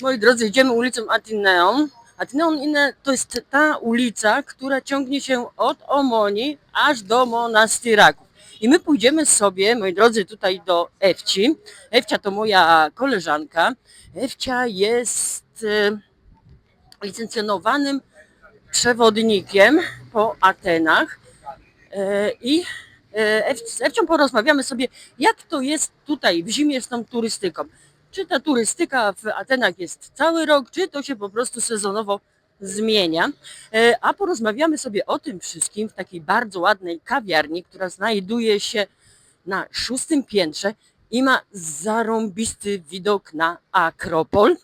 Moi drodzy, idziemy ulicą Atineum. Atineum to jest ta ulica, która ciągnie się od Omoni aż do Monastyraków. I my pójdziemy sobie, moi drodzy, tutaj do Ewci. Ewcia to moja koleżanka. Ewcia jest e, licencjonowanym przewodnikiem po Atenach. E, I Ew- z Ewcią porozmawiamy sobie, jak to jest tutaj w zimie z tą turystyką. Czy ta turystyka w Atenach jest cały rok, czy to się po prostu sezonowo zmienia. E, A porozmawiamy sobie o tym wszystkim w takiej bardzo ładnej kawiarni, która znajduje się na szóstym piętrze i ma zarąbisty widok na Akropol.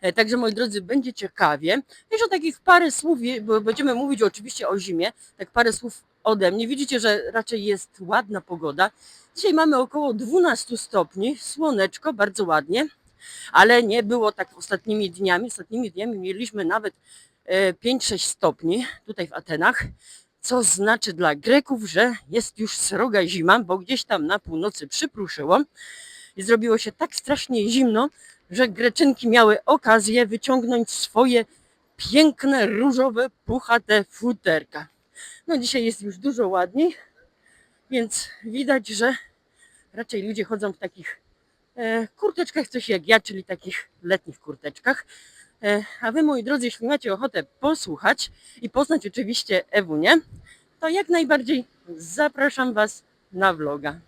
E, Także moi drodzy, będzie ciekawie. Jeszcze takich parę słów, bo będziemy mówić oczywiście o zimie, tak parę słów ode mnie. Widzicie, że raczej jest ładna pogoda. Dzisiaj mamy około 12 stopni, słoneczko, bardzo ładnie, ale nie było tak ostatnimi dniami. Ostatnimi dniami mieliśmy nawet e, 5-6 stopni tutaj w Atenach, co znaczy dla Greków, że jest już sroga zima, bo gdzieś tam na północy przypruszyło i zrobiło się tak strasznie zimno, że Greczynki miały okazję wyciągnąć swoje piękne, różowe, puchate futerka. No dzisiaj jest już dużo ładniej, więc widać, że raczej ludzie chodzą w takich e, kurteczkach, coś jak ja, czyli takich letnich kurteczkach. E, a wy, moi drodzy, jeśli macie ochotę posłuchać i poznać oczywiście Ewunię, to jak najbardziej zapraszam was na vloga.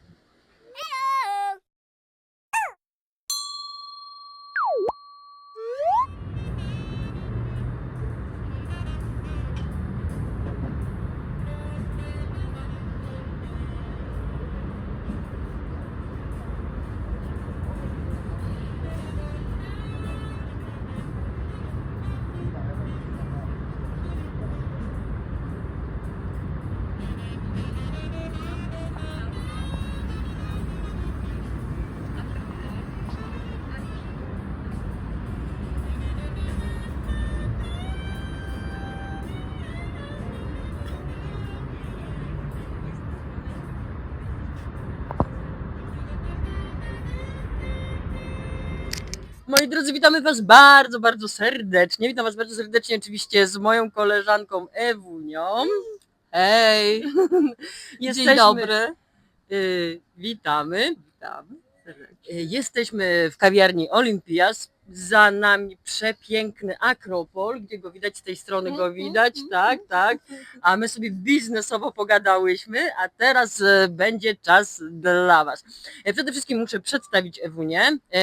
Moi drodzy, witamy Was bardzo, bardzo serdecznie. Witam Was bardzo serdecznie oczywiście z moją koleżanką Ewunią. Hej, dzień dobry. Y, witamy. Witam. Y, Jesteśmy w kawiarni Olympias. Za nami przepiękny Akropol, gdzie go widać z tej strony go widać, tak, tak. A my sobie biznesowo pogadałyśmy, a teraz e, będzie czas dla Was. E, Przede wszystkim muszę przedstawić Ewunię. E,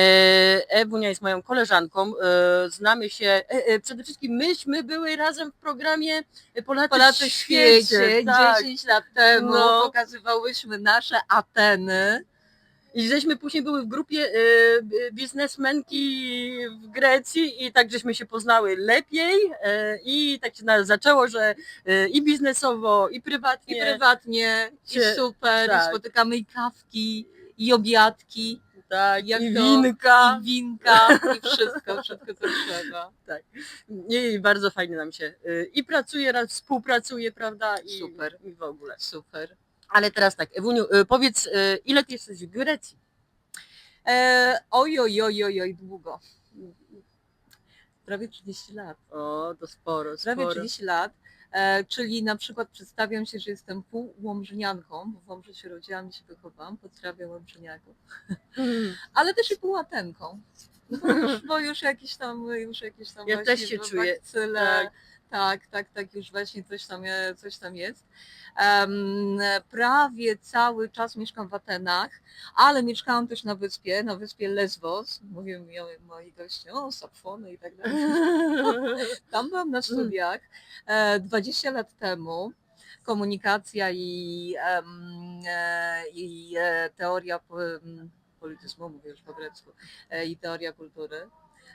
Ewunia jest moją koleżanką. e, Znamy się. e, e, Przede wszystkim myśmy były razem w programie Polacy, Polacy w świecie, tak. 10 lat temu No. pokazywałyśmy nasze Ateny. I żeśmy później były w grupie e, biznesmenki w Grecji i tak żeśmy się poznały lepiej e, i tak się zaczęło, że e, i biznesowo, i I prywatnie. prywatnie, i super, tak. i spotykamy i kawki, i obiadki, tak, jak i to- winka. i winka, i wszystko, wszystko co trzeba. I bardzo fajnie nam się e, i pracuje, raz współpracuje, prawda? I, Super. I w ogóle. Super. Ale teraz tak, Ewuniu, e, powiedz, e, ile ty jesteś w Grecji? E, oj, oj, oj, oj, oj, długo. Prawie 30 lat. O, to sporo, Prawie sporo. 30 lat. E, czyli na przykład przedstawiam się, że jestem pół łomżynianką, bo w Łomży się rodziłam i się wychowałam, pozdrawiam łomżyniaków. Mm. ale też i byłatenką. No bo już, bo już jakieś tam, już jakieś tam Ja właśnie też się czuję, bakcyle, tak. Tak, tak, tak, już właśnie coś tam, coś tam jest. Em, prawie cały czas mieszkam w Atenach, ale mieszkałam też na wyspie, na wyspie Lesbos, mówią mi o- moi goście, o, sapfony i tak dalej. Tam byłam na studiach e, 20 lat temu. Komunikacja i, em, e, i e, teoria polityzmu, mówię już po grecku, e, i teoria kultury.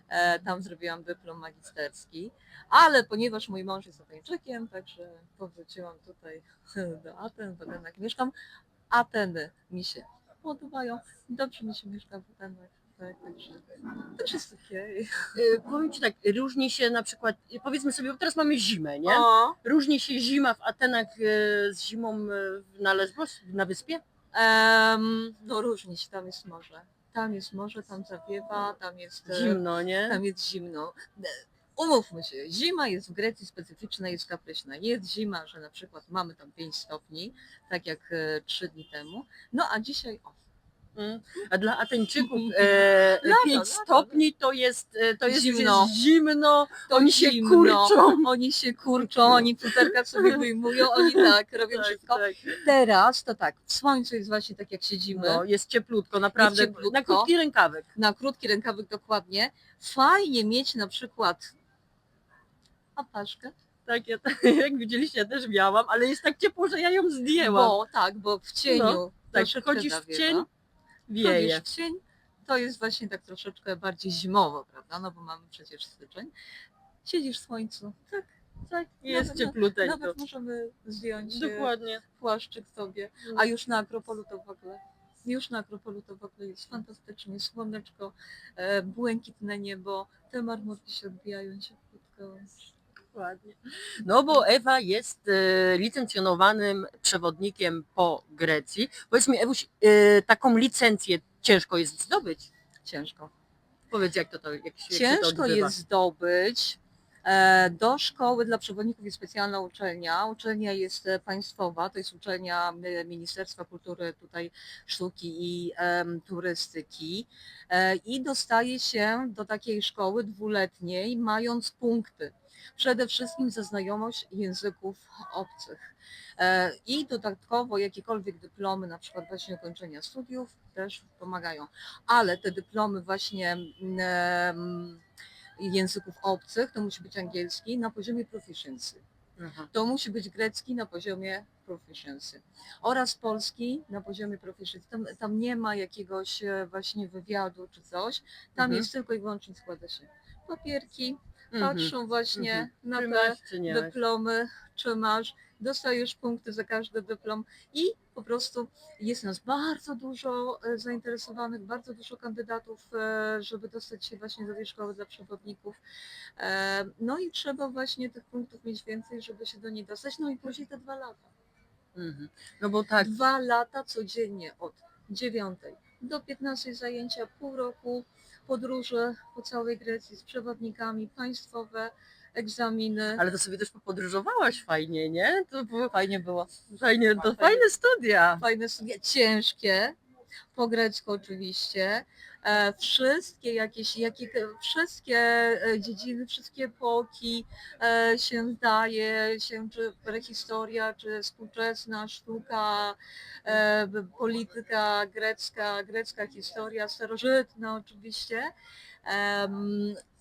E, Tam zrobiłam dyplom magisterski, ale ponieważ mój mąż jest Ateńczykiem, także powróciłam tutaj do Aten, w Atenach mieszkam. Ateny mi się podobają, dobrze mi się mieszka w Atenach. Tak, także też jest okej. E, Powiem Ci tak, różni się na przykład, powiedzmy sobie, bo teraz mamy zimę, nie? O, Różni się zima w Atenach e, z zimą e, na Lesbos, na wyspie? Em, no różnie się tam jest morze. Tam jest morze, tam zawiewa, tam jest e, Zimno, nie? tam jest zimno. E, Umówmy się, zima jest w Grecji specyficzna, jest kapryśna. Jest zima, że na przykład mamy tam 5 stopni, tak jak 3 dni temu, no a dzisiaj o. A dla Ateńczyków e, Lato, 5 lato. stopni to jest, e, to jest Zimno. Jest zimno, to oni się zimno, kurczą. Oni się kurczą, oni futerka sobie wyjmują, oni tak robią Tak, wszystko. tak. Teraz to tak, w słońcu jest właśnie tak jak siedzimy, No, jest cieplutko, naprawdę. Jest cieplutko. Na krótki rękawek. na krótki rękawek dokładnie. Fajnie mieć na przykład apaszkę, Tak, ja, jak widzieliście, ja też miałam, ale jest tak ciepło, że ja ją zdjęłam. bo tak, bo w cieniu No, tak, troszeczkę chodzisz w zawiewa. cień, wieje. w cień, to jest właśnie tak troszeczkę bardziej zimowo, prawda? No bo mamy przecież styczeń. Siedzisz w słońcu, tak, Tak, jest Nawet- ciepluteńko. nawet możemy zdjąć e, Dokładnie. płaszczyk sobie. A już na Akropolu to w ogóle. Już na Akropolu to w ogóle jest fantastycznie, słoneczko, e, błękitne niebo, te marmurki się odbijają cieplutko. Dokładnie. No bo Ewa jest e, licencjonowanym przewodnikiem po Grecji. Powiedz mi, Ewuś, e, taką licencję ciężko jest zdobyć? Ciężko. Powiedz, jak to, to, jak się, jak się to Ciężko odbywa. jest zdobyć. E, Do szkoły dla przewodników jest specjalna uczelnia. Uczelnia jest e, państwowa, to jest uczelnia e, Ministerstwa Kultury, tutaj sztuki i em, turystyki. E, I dostaje się do takiej szkoły dwuletniej, mając punkty. Przede wszystkim za znajomość języków obcych. E, I dodatkowo jakiekolwiek dyplomy, na przykład właśnie ukończenia studiów, też pomagają. Ale te dyplomy właśnie języków obcych, to musi być angielski na poziomie proficiency. Aha. To musi być grecki na poziomie proficiency oraz polski na poziomie proficiency. Tam, tam nie ma jakiegoś e, właśnie wywiadu czy coś, tam Mhm. jest tylko i wyłącznie składa się papierki. Patrzą właśnie Mhm. na te masz, czy nie masz? dyplomy, czy masz, dostajesz punkty za każdy dyplom i po prostu jest nas bardzo dużo e, zainteresowanych, bardzo dużo kandydatów, e, żeby dostać się właśnie do tej szkoły dla przewodników. E, No i trzeba właśnie tych punktów mieć więcej, żeby się do niej dostać. No i później te dwa lata. Mhm. No bo tak, Dwa lata codziennie od 9 do 15 zajęcia, pół roku podróże po całej Grecji z przewodnikami, państwowe egzaminy. ale to sobie też popodróżowałaś fajnie, nie? To było Fajnie było. fajnie, to fajne studia. Fajne studia, ciężkie, po grecku oczywiście. E, wszystkie jakieś, jakie, wszystkie e, dziedziny, wszystkie epoki e, się zdaje, się czy prehistoria, czy współczesna sztuka, polityka grecka, grecka historia, starożytna oczywiście.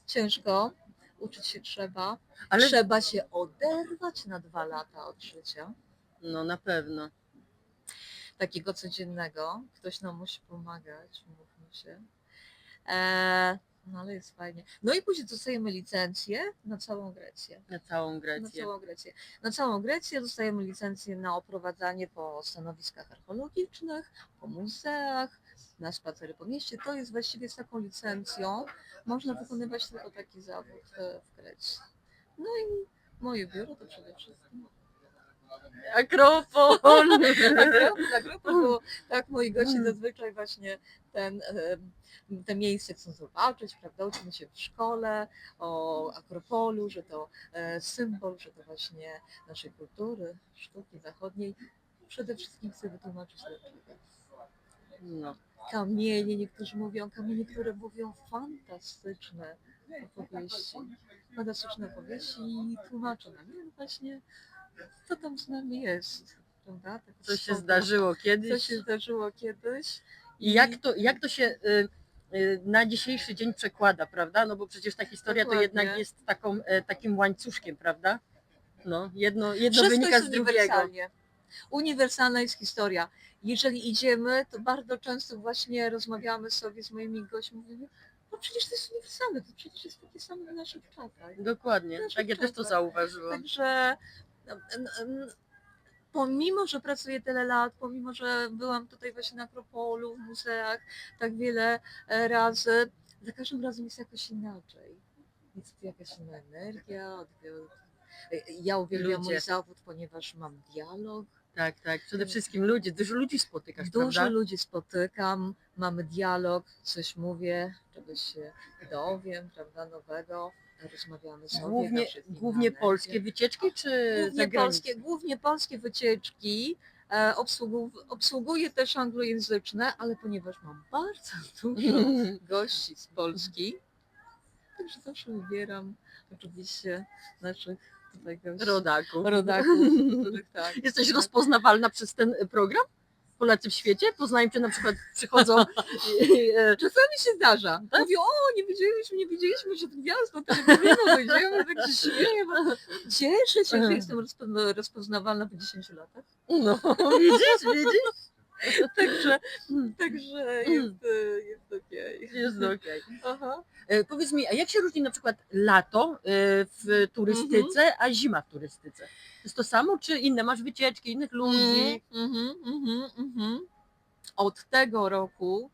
Ciężko, uczyć się trzeba. Ale Trzeba się oderwać na dwa lata od życia no na pewno. Takiego codziennego. Ktoś nam musi pomagać, mówmy się. E, no ale jest fajnie. No i później dostajemy licencję na całą Grecję. Na całą Na Grecję. całą Grecję. Na całą Grecję dostajemy licencję na oprowadzanie po stanowiskach archeologicznych, po muzeach, na spacery po mieście. To jest właściwie z taką licencją. Można wykonywać tylko taki zawód e, w Grecji. No i moje biuro to przede wszystkim Akropol! Akropol, Akropol, bo tak moi goście Mm. zazwyczaj właśnie ten, te miejsce chcą zobaczyć, prawda? Uczymy się w szkole o Akropolu, że to e, symbol, że to właśnie naszej kultury, sztuki zachodniej. Przede wszystkim chcę wytłumaczyć dlaczego. No. Kamienie, niektórzy mówią, kamienie, które mówią fantastyczne opowieści. Fantastyczne opowieści i tłumaczą nam no właśnie, co tam z nami jest. Prawda? Tak Co się zdarzyło co kiedyś. się zdarzyło kiedyś. I jak to, jak to się y, y, na dzisiejszy dzień przekłada, prawda? No bo przecież ta historia to Dokładnie. jednak jest taką, e, takim łańcuszkiem, prawda? No, jedno, jedno Wszystko wynika z drugiego. uniwersalnie. Uniwersalna jest historia. Jeżeli idziemy, to bardzo często właśnie rozmawiamy sobie z moimi gośćmi, mówimy, no przecież to jest uniwersalne, to przecież jest takie samo w naszych czasach. Dokładnie, Nasze tak ja też to zauważyłam. Także pomimo, że pracuję tyle lat, pomimo, że byłam tutaj właśnie na Akropolu, w muzeach tak wiele e, razy, za każdym razem jest jakoś inaczej. Jest jakaś inna energia. E, Ja uwielbiam mój Ludzie. zawód, ponieważ mam dialog Tak, tak. Przede wszystkim ludzie, dużo ludzi spotykasz, Dużo prawda? ludzi spotykam, mamy dialog, coś mówię, czegoś się dowiem, prawda, nowego, rozmawiamy sobie. Głównie, głównie polskie wycieczki, czy Głównie polskie, głównie polskie wycieczki. E, obsługu, obsługuję też anglojęzyczne, ale ponieważ mam bardzo dużo gości z Polski, także zawsze wybieram oczywiście naszych tutaj gości. Rodaków. Rodaków, których tak. Jesteś rozpoznawalna przez ten y, program? Polacy w świecie? Poznają cię na przykład, przychodzą e, Czasami się zdarza. Tak? Mówią, o, nie widzieliśmy, nie widzieliśmy się gwiazd na telewizyjną, dojdziemy, tak się śmieję. Cieszę się, że jestem rozpo- rozpoznawalna po 10 latach. no, widzisz, widzisz? Także, Mm, także jest, e, jest okej. Jest okej. Aha. E, Powiedz mi, a jak się różni na przykład lato e, w turystyce, a zima w turystyce? Jest to samo, czy inne? Masz wycieczki, innych ludzi? Mhm, mhm, mhm. Od tego roku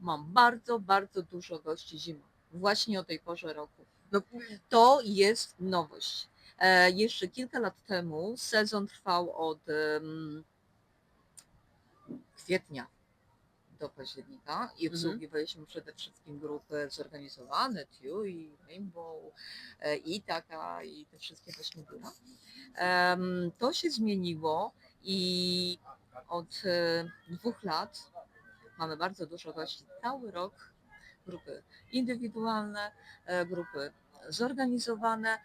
mam bardzo, bardzo dużo gości zimą. Właśnie o tej porze roku. No, To jest nowość. E, jeszcze kilka lat temu sezon trwał od em, kwietnia do października i Mhm. obsługiwaliśmy przede wszystkim grupy zorganizowane, TUI, Rainbow, e, i taka i te wszystkie właśnie biura. To się zmieniło i od e, dwóch lat mamy bardzo dużo gości cały rok. Grupy indywidualne, e, grupy zorganizowane.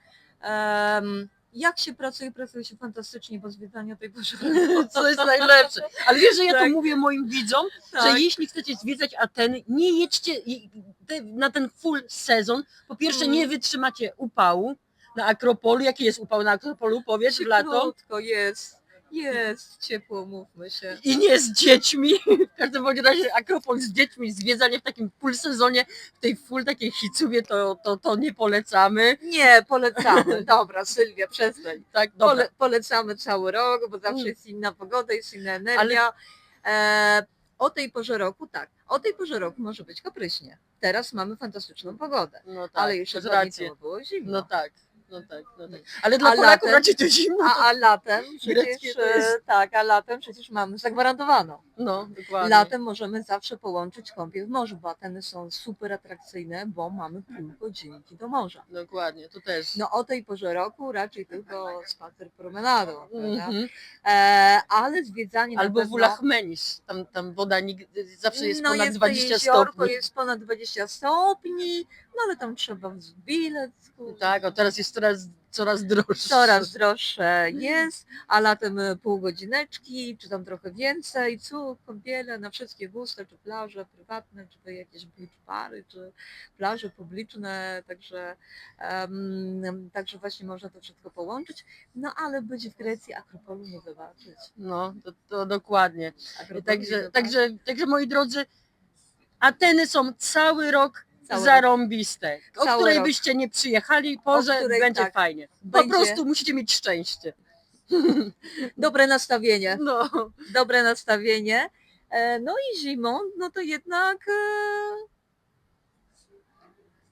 Jak się pracuje? Pracuje się fantastycznie, bo zwiedzanie tej porze To jest najlepsze. Ale wiesz, że ja to Tak. mówię moim widzom, że Tak. jeśli chcecie zwiedzać Ateny, nie jedźcie i- te- na ten full sezon. Po pierwsze, Mhm. nie wytrzymacie upału na Akropolu. Jaki jest upał na Akropolu, powiesz, w lato? Krótko jest, jest ciepło, mówmy się. I nie z dziećmi. W każdym bądź razie Akropol z dziećmi, zwiedzanie w takim full sezonie, w tej full takiej hicuwie, to, to, to nie polecamy. Nie, polecamy. Dobra, Sylwia, przestań. Tak, dobra. Pole, polecamy cały rok, bo zawsze jest inna pogoda, jest inna energia. E, o tej porze roku tak, o tej porze roku może być kapryśnie. Teraz mamy fantastyczną pogodę, No tak, ale jeszcze rację. temu było zimno. No tak, no tak, no tak. Ale dla A Polaków latem- raczej to zimno. A, a latem przecież, jest- e, tak, a latem przecież mamy zagwarantowaną. No, dokładnie. Latem możemy zawsze połączyć kąpiel w morzu, bo Ateny są super atrakcyjne, bo mamy pół godzinki do morza. Dokładnie, to też. No o tej porze roku raczej tylko spacer promenadą, prawda? Mhm. E, ale zwiedzanie Albo na w pewno... Ulachmenis, tam, tam woda nigdy, zawsze jest no ponad jest 20 to jeziorko, stopni. jest ponad 20 stopni, no ale tam trzeba bilet. kurde. Tak, a teraz jest coraz, coraz droższe. Coraz droższe jest, a latem e, pół godzineczki, czy tam trochę więcej, cud, kąpiele na wszystkie gusta, czy plaże prywatne, czy to jakieś beach bary, czy plaże publiczne, także, em, także właśnie można to wszystko połączyć, no ale być w Grecji Akropolu nie wybaczyć. No, to, to dokładnie. Akropolu nie Także, wybaczyć. także, także moi drodzy, Ateny są cały rok Cały zarąbiste. O Cały której rok. byście nie przyjechali, porze której, będzie tak, fajnie. Po będzie. prostu musicie mieć szczęście. Dobre nastawienie. No. dobre nastawienie. E, No i zimą, no to jednak e,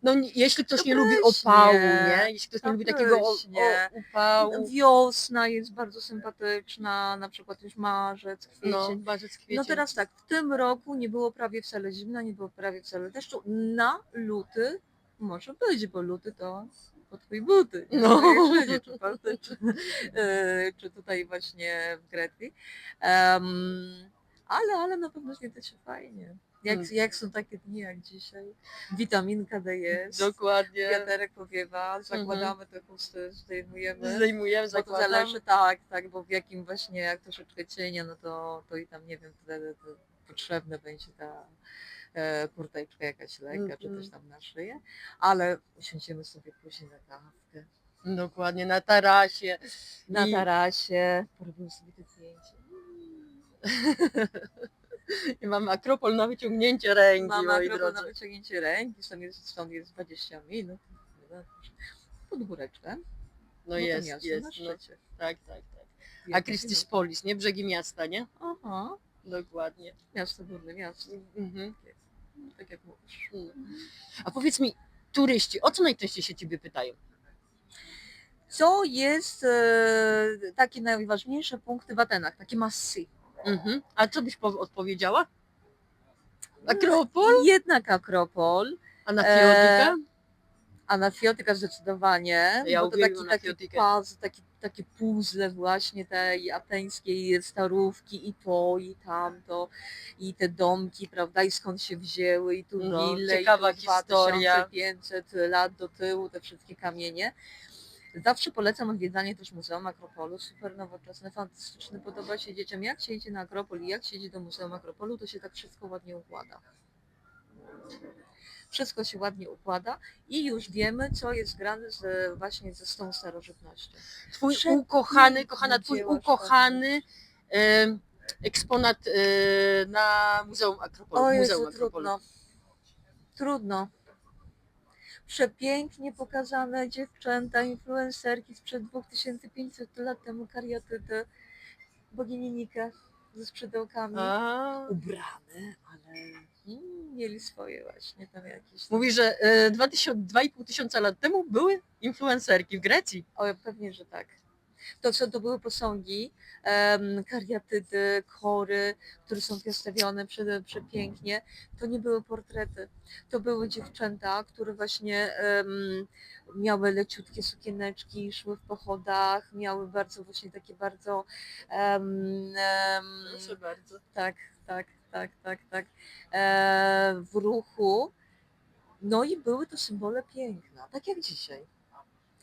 No, jeśli ktoś nie lubi opału, nie? Jeśli ktoś nie lubi takiego o, o, upału, wiosna jest bardzo sympatyczna, na przykład już marzec, no, kwiecień. marzec, kwiecień. No teraz tak, w tym roku nie było prawie wcale zimna, nie było prawie wcale deszczu. Na luty może być, bo luty to po twój buty. No. Czy Polsce, czy, e, czy tutaj właśnie w Grecji. Em, ale, ale na pewno święta się fajnie. Jak, Mm. jak są takie dni jak dzisiaj, witaminka D jest, Dokładnie. wiaterek powiewa, zakładamy te chusty, zdejmujemy. Zdejmujemy, Bo to zakładam. zależy tak, tak, bo w jakim właśnie, jak troszeczkę cienia, no to, to i tam nie wiem, wtedy potrzebna będzie ta e, kurteczka jakaś lekka, czy Mhm. coś tam na szyję, ale usiądziemy sobie później na kawkę, Dokładnie, na tarasie. na I- tarasie, porobimy sobie te zdjęcie. I mamy Akropol na wyciągnięcie ręki, Mamy moi akropol drodzy. na wyciągnięcie ręki, stąd jest, stąd jest 20 minut, pod góreczkę, No to jest, miasto jest. No, tak, tak, tak. A Christis. Polis, nie? Brzegi miasta, nie? Aha, Dokładnie. miasto, górne miasto, Mhm. tak jak mówisz. A powiedz mi, turyści, o co najczęściej się ciebie pytają? Co jest e, takie najważniejsze punkty w Atenach, takie massy? Mhm. A co byś po- odpowiedziała? Akropol? Jednak Akropol, Anafiotyka? Anafiotyka zdecydowanie, Ja bo to uwielbiam taki, taki Anafiotykę. puzzle, taki, takie puzzle właśnie tej ateńskiej starówki i to, i tamto, i te domki, prawda, i skąd się wzięły, i tu No, wille, ciekawa i tu historia. 2500 lat do tyłu, te wszystkie kamienie. Zawsze polecam odwiedzanie też Muzeum Akropolu, super nowoczesne, fantastyczne, podoba się dzieciom. Jak się idzie na Akropol i jak się idzie do Muzeum Akropolu, to się tak wszystko ładnie układa. Wszystko się ładnie układa i już wiemy, co jest grane z, właśnie ze z tą starożytnością. Twój Przepiękne ukochany, kochana, twój ukochany em, eksponat e, na Muzeum Akropolu. O Muzeum Jezu, Akropolu. trudno. Trudno. Przepięknie pokazane dziewczęta, influencerki sprzed 2500 lat temu, kariatyty, bogini Nika ze skrzydełkami. A, Ubrane, ale mm, mieli swoje właśnie tam jakieś. mówi, że e, 2000 2,5 tysiąca lat temu były influencerki w Grecji. O, pewnie, że tak. To, co to były posągi, em, kariatydy, chory, które są postawione prze, przepięknie, to nie były portrety. To były dziewczęta, które właśnie em, miały leciutkie sukieneczki, szły w pochodach, miały bardzo właśnie takie bardzo em, em, Proszę bardzo. tak, tak, tak, tak, tak, e, w ruchu. No i były to symbole piękna, tak jak dzisiaj.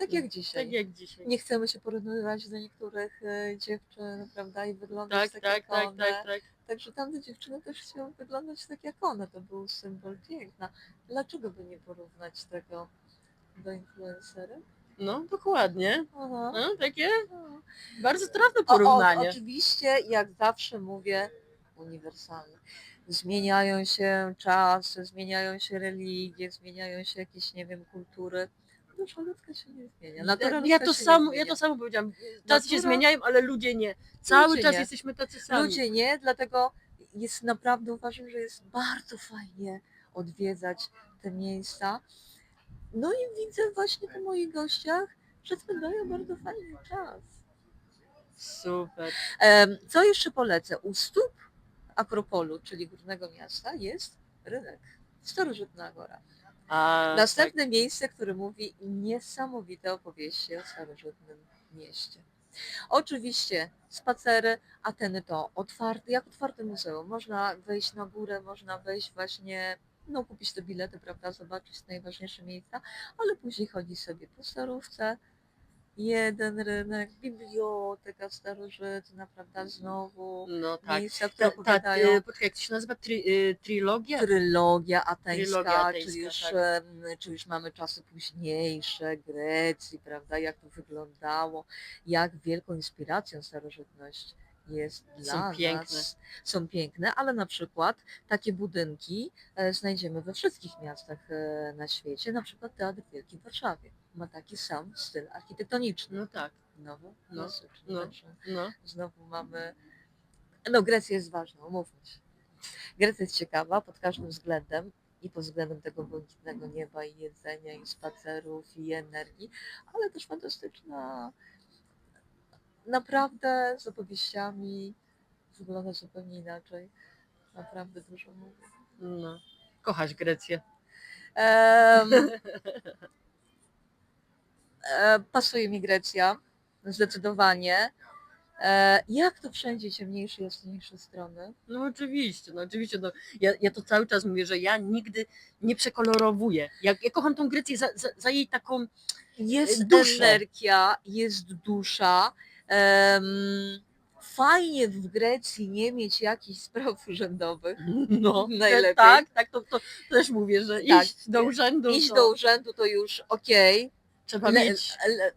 Tak jak dzisiaj. Tak jak dzisiaj. Nie chcemy się porównywać do niektórych e, dziewczyn, prawda, i wyglądać Tak, tak, tak, jak tak, one. tak, tak. Także tamte dziewczyny też chciały wyglądać tak jak one. To był symbol piękna. Dlaczego by nie porównać tego do influencerek? No, dokładnie. Aha. No, takie No. bardzo trafne O, o, porównanie. oczywiście, jak zawsze mówię, uniwersalne. Zmieniają się czasy, zmieniają się religie, zmieniają się jakieś, nie wiem, kultury. Dusza ludzka się nie zmienia. Natura ja, to samo, ja to samo powiedziałam. Czasy się zmieniają, ale ludzie nie. Cały Ludzie czas nie. jesteśmy tacy sami. Ludzie nie, dlatego jest naprawdę uważam, że jest bardzo fajnie odwiedzać te miejsca. No i widzę właśnie po moich gościach, że spędzają bardzo fajny czas. Super. Co jeszcze polecę? U stóp Akropolu, czyli górnego miasta, jest rynek. Starożytna Agora. A, Następne miejsce, które mówi niesamowite opowieści o starożytnym mieście. Oczywiście spacery, Ateny to otwarte, jak otwarte muzeum. Można wejść na górę, można wejść właśnie, no kupić te bilety, prawda, zobaczyć najważniejsze miejsca, ale później chodzi sobie po starówce, jeden rynek, biblioteka starożytna, prawda, znowu, tak. No tak. miejsca, Ta, które ta, opowiadają y, poczekaj, jak to się nazywa? Tri, y, trylogia? trylogia ateńska, Trylogia ateńska, czy, już, tak. em, czy już mamy czasy późniejsze, Grecji, prawda, jak to wyglądało, jak wielką inspiracją starożytność jest dla piękne. nas. Są piękne, ale na przykład takie budynki e, znajdziemy we wszystkich miastach e, na świecie, na przykład Teatr Wielki w Warszawie. Ma taki sam styl architektoniczny. No tak. Znowu, No, no. także No. znowu mamy. No, Grecja jest ważna, umówmy się. Grecja jest ciekawa pod każdym względem i pod względem tego błękitnego nieba i jedzenia i spacerów i energii, ale też fantastyczna. Naprawdę z opowieściami wygląda zupełnie inaczej. Naprawdę dużo mówię. no. Kochasz Grecję. E, pasuje mi Grecja, zdecydowanie. E, jak to wszędzie ciemniejsze i jasniejsze strony. No oczywiście, no oczywiście. No, ja, ja to cały czas mówię, że ja nigdy nie przekolorowuję. Ja, ja kocham tą Grecję za, za, za jej taką Jest Duszę. energia, jest dusza. Em, fajnie w Grecji nie mieć jakichś spraw urzędowych. no, Najlepiej. Tak, tak, to, to też mówię, że Tak. iść do urzędu. Iść to do urzędu to już okej. Trzeba Le- mieć le-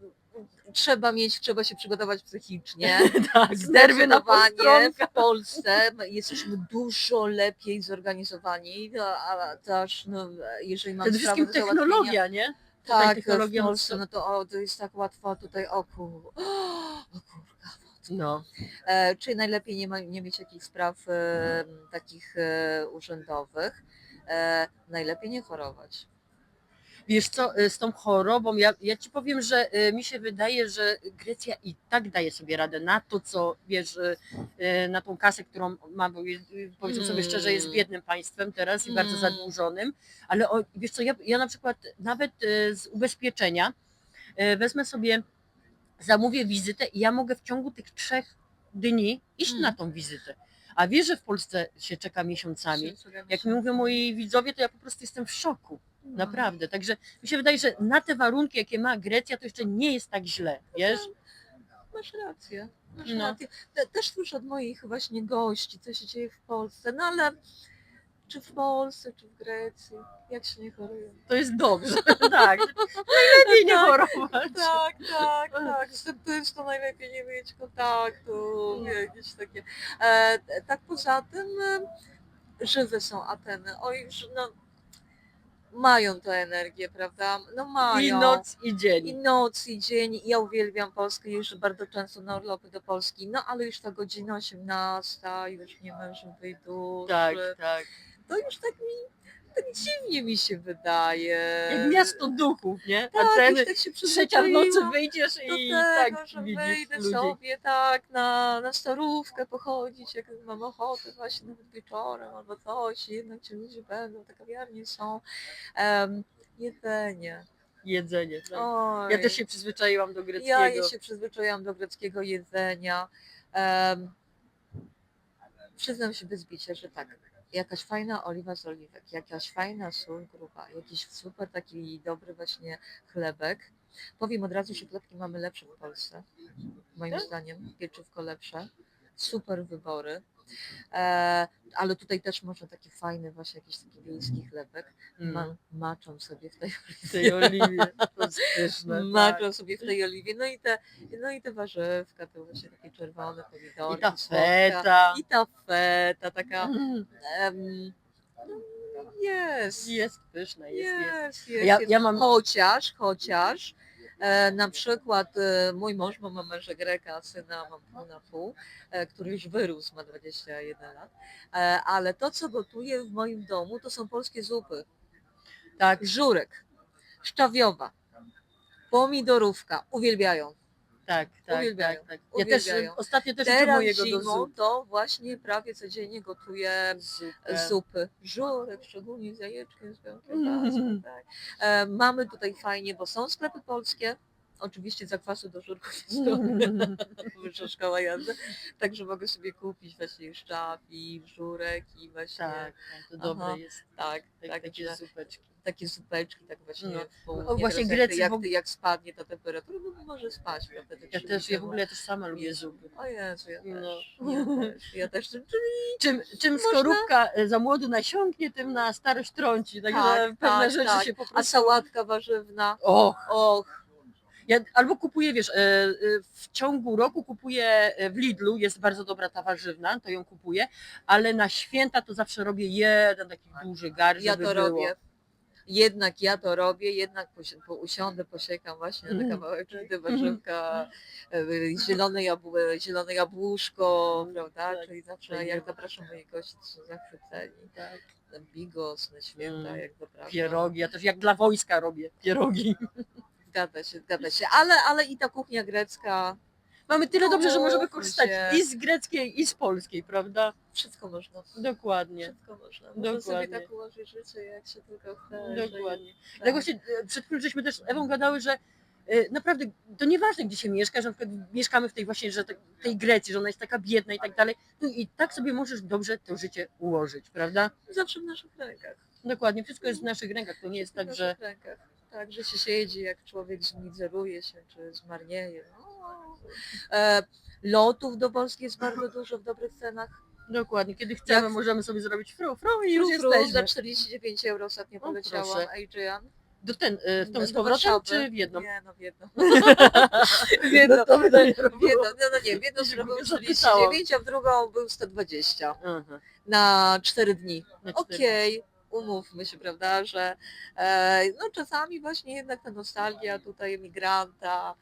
Trzeba mieć, trzeba się przygotować psychicznie. tak, nerwy na Zdecydowanie w Polsce jesteśmy dużo lepiej zorganizowani, a, a też no, jeżeli mamy Przede sprawę wszystkim do załatwienia- technologia, nie? Tutaj Tak, technologia w Polsce, no to, o, to jest tak łatwo tutaj oku. O kurka. No, E, czyli najlepiej nie, ma, nie mieć jakichś spraw e, takich e, urzędowych. E, najlepiej nie chorować. Wiesz co, y, z tą chorobą, ja, ja ci powiem, że y, mi się wydaje, że Grecja i tak daje sobie radę na to, co wiesz, y, na tą kasę, którą ma, bo powiedzmy sobie szczerze, jest Mm. biednym państwem teraz i bardzo Mm. zadłużonym, ale o, wiesz co, ja, ja na przykład nawet z ubezpieczenia wezmę sobie, zamówię wizytę i ja mogę w ciągu tych trzech dni iść Mm. na tą wizytę. A wiesz, że w Polsce się czeka miesiącami. Jak mi mówią moi widzowie, to ja po prostu jestem w szoku. No. Naprawdę. Także mi się wydaje, że na te warunki, jakie ma Grecja, to jeszcze nie jest tak źle, wiesz? Masz rację. Masz No. rację. Te, też słyszę od moich właśnie gości, co się dzieje w Polsce. No ale czy w Polsce, czy w Grecji, jak się nie choruje? To jest dobrze. tak. Najlepiej nie Tak. chorować. Tak, tak, tak. Z tym też to najlepiej nie mieć kontaktu, Mm. jakieś takie. E, tak poza tym e, żywe są Ateny. Oj, no, mają tę energię, prawda? No mają. I noc, i I dzień. noc, i dzień. Ja uwielbiam Polskę, jeżdżę bardzo często na urlopy do Polski. No ale już ta godzina 18, już nie mężem duszy. Tak, tak. To już tak mi, tak dziwnie mi się wydaje. Jak miasto duchów, nie? Tak, A ceny tak się trzecia w nocy wyjdziesz do i tego, tak że widzisz wyjdę ludzi. sobie tak na, na starówkę pochodzić, jak mam ochotę właśnie nawet wieczorem albo coś, jednak ci ludzie będą, te kawiarnie są. Um, jedzenie. Jedzenie. Tak. Oj. Ja też się przyzwyczaiłam do greckiego. Ja się przyzwyczaiłam do greckiego jedzenia. Em, przyznam się bez bicia, że tak. Jakaś fajna oliwa z oliwek, jakaś fajna sól gruba, jakiś super taki dobry właśnie chlebek. Powiem od razu, że chlebki mamy lepsze w Polsce. Moim Tak? zdaniem pieczywko lepsze. Super wybory. E, ale tutaj też można taki fajny właśnie jakiś taki wiejski chlebek. Mm. Ma, maczą sobie w tej W tej oliwie. To jest pyszne. tak. maczą sobie w tej oliwie. No i te, no i te warzywka, te właśnie takie czerwone pomidory. I ta feta. I ta feta, taka Mm. no, jest, Jest pyszna, jest, jest. jest, jest, Ja- ja mam- Chociaż, chociaż na przykład e, mój mąż ma mamę Greka, syna mam pół na pół, e, który już wyrósł, ma 21 lat, e, ale to co gotuje w moim domu to są polskie zupy. Tak, Żurek, szczawiowa, pomidorówka, uwielbiają. Tak, tak, Uwielbiają, tak, tak. Ja też uwielbiają. e, ostatnio też Teraz mojego do zimą zup. to właśnie prawie codziennie gotuję Zupę. zupy. Żurek, szczególnie z jajeczkiem, z białkiem, Mhm. tak. e, Mamy tutaj fajnie, bo są sklepy polskie. Oczywiście zakwasu do żurków nie stoję, wyższa szkoła jazdy. Także mogę sobie kupić właśnie szczaw i żurek i właśnie Tak, tak, to Aha. dobre jest. tak, Tak, tak, takie że zupeczki. takie zupeczki, tak właśnie No. południe. O, właśnie Grecy jak, jak, ogóle- jak spadnie ta temperatura, no może spać. Ja się też, ja w ogóle ja też sama lubię zupy. bo- O Jezu, ja też. No. Ja też, ja też. Czyli Czym, czym Można? skorupka e, za młodu nasiąknie, tym na starość trąci. Także Tak, pewne tak, rzeczy tak. się po A prostu... sałatka warzywna? Och, Och, ja albo kupuję, wiesz, e, e, w ciągu roku kupuję e, w Lidlu, jest bardzo dobra ta warzywna, to ją kupuję, ale na święta to zawsze robię jeden taki duży gar, ja to było. robię. Jednak ja to robię, jednak po, usiądę, posiekam właśnie na te Mhm. kawałeczki, te warzywka, zielone, jabł, zielone jabłuszko, prawda? Tak, Czyli zawsze jak zapraszam moich gości, to są zachwyceni. Tak. Ten bigos na święta, Mm, jak zapraszam. Pierogi, ja też jak dla wojska robię pierogi. Zgadza się, zgadza się. Ale, ale i ta kuchnia grecka, Mamy tyle dobrze, że możemy Umówmy korzystać się. i z greckiej, i z polskiej, prawda? wszystko można. Dokładnie. Wszystko można. Można sobie Dokładnie. tak ułożyć życie, jak się tylko chce. Dokładnie. Tak właśnie e, przed chwilą żeśmy też z Ewą gadały, że e, naprawdę to nieważne gdzie się mieszka, że na przykład mieszkamy w tej właśnie, że te- tej Grecji, że ona jest taka biedna i tak dalej, no i tak sobie możesz dobrze to życie ułożyć, prawda? Zawsze w naszych rękach. Dokładnie, wszystko jest w naszych rękach, to nie jest w tak, naszych że rękach. Tak, że się siedzi, jak człowiek zmizeruje się, czy zmarnieje. No. E, lotów do Polski jest bardzo dużo w dobrych cenach. dokładnie, kiedy chcemy, Jak- możemy sobie zrobić fru, fru i już Fru, fru, jesteśmy. za 49 euro ostatnio O, poleciałam proszę. Adrian. Do ten, e, w tą Do z powrotem, Warszawy. czy w jedną? Nie, no w jedną. w jedną, No to by to nie w jedną, no, no nie, w jedną głupio 49, a w drugą był 120 Aha, na 4 dni. na cztery. Okej, umówmy się, prawda, że e, no czasami właśnie jednak ta nostalgia tutaj emigranta,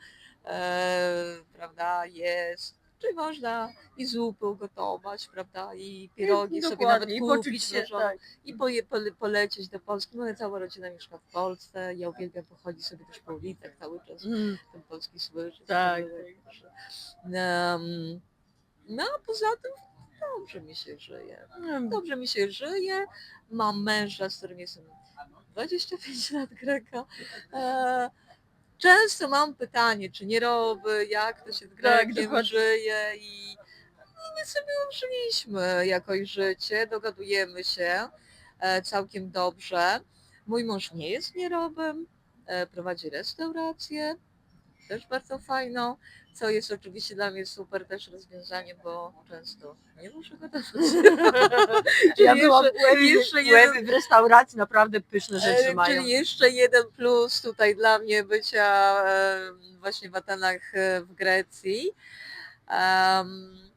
e, prawda, jest, Czyli można i zupy ugotować, prawda, i pierogi sobie nawet i kupić się, tak. i poje, pole, polecieć do Polski. Moja cała rodzina mieszka w Polsce, ja uwielbiam pochodzić sobie też po ulicach cały czas, Mm, ten polski słyszy. Tak, Um, no a poza tym dobrze mi się żyje. Dobrze mi się żyje. Mam męża, z którym jestem 25 lat Greka. E, często mam pytanie, czy nie robię, jak to się z Grekiem dokładnie. żyje i no, my sobie użyliśmy jakoś życie, dogadujemy się e, całkiem dobrze. Mój mąż nie jest nierobem, e, prowadzi restaurację, też bardzo fajną, co jest oczywiście dla mnie super też rozwiązanie, bo często nie muszę gotować. Ja Czyli byłam jeszcze- w jeszcze jeden- w restauracji, naprawdę pyszne rzeczy E, mają. Czyli jeszcze jeden plus tutaj dla mnie bycia właśnie w Atenach e, w Grecji. Um,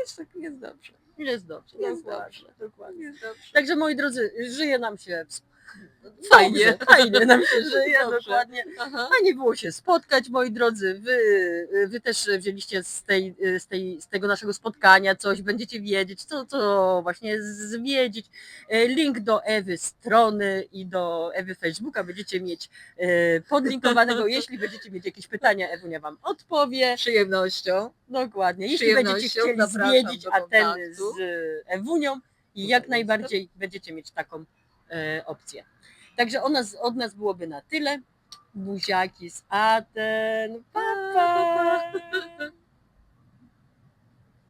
jest tak, jest dobrze. Jest dobrze, Jest dokładnie, dobrze. dokładnie. Jest dobrze. Także moi drodzy, żyje nam się Fajnie. Fajnie nam się żyje, Dobrze. dokładnie. Aha. Fajnie było się spotkać, moi drodzy. Wy, wy też wzięliście z, tej, z, tej, z tego naszego spotkania coś, będziecie wiedzieć, co, co właśnie zwiedzić. E, Link do Ewy strony i do Ewy Facebooka będziecie mieć e, podlinkowanego. Jeśli będziecie mieć jakieś pytania, Ewunia Wam odpowie. Przyjemnością. Dokładnie. Jeśli będziecie chcieli zwiedzić Ateny z. Ewunią, i jak najbardziej będziecie mieć taką opcję. Także od nas, od nas byłoby na tyle. Buziaki z Aten. Pa, pa.